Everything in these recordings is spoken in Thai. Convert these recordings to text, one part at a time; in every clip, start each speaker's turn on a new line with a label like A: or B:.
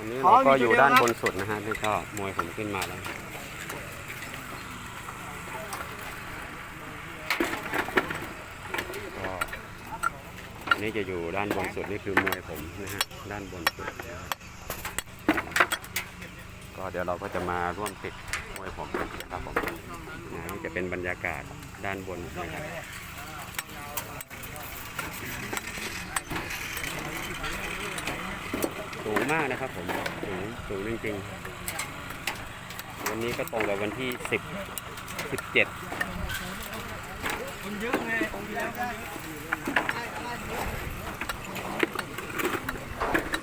A: อนนี้เราก็อยู่ด้านบนสุดนะฮะนี่ก็มวยผมขึ้นมาแล้วก็อันนี้จะอยู่ด้านบนสุดนี่คือมวยผมนะฮะด้านบนสุดนะครับก็เดี๋ยวเราก็จะมาร่วมปิดมวยผมกันนะครับผมนะนี่จะเป็นบรรยากาศด้านบนนะครับ สูงมากนะครับผมสูงสูงจริงๆ วันนี้ก็ตรงกับวันที่ 10 17
B: คนเยอะไงองค์แล้ว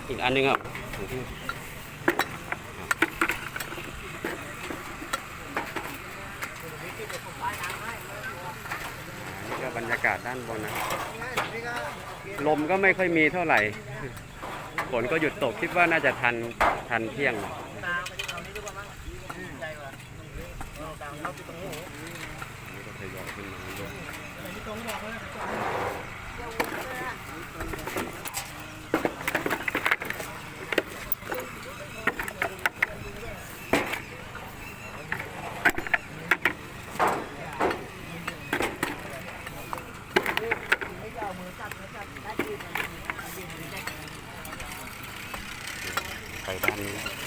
A: อีกอันหนึงครับนี่ก็บรรยากาศด้านบนนะ ลมก็ไม่ค่อยมีเท่าไหร่ ฝนก็หยุดตกคิดว่าน่าจะทันทันเที่ยงนี่ก็ทยอยขึ้นมาเรื่อย ไปด้านนี้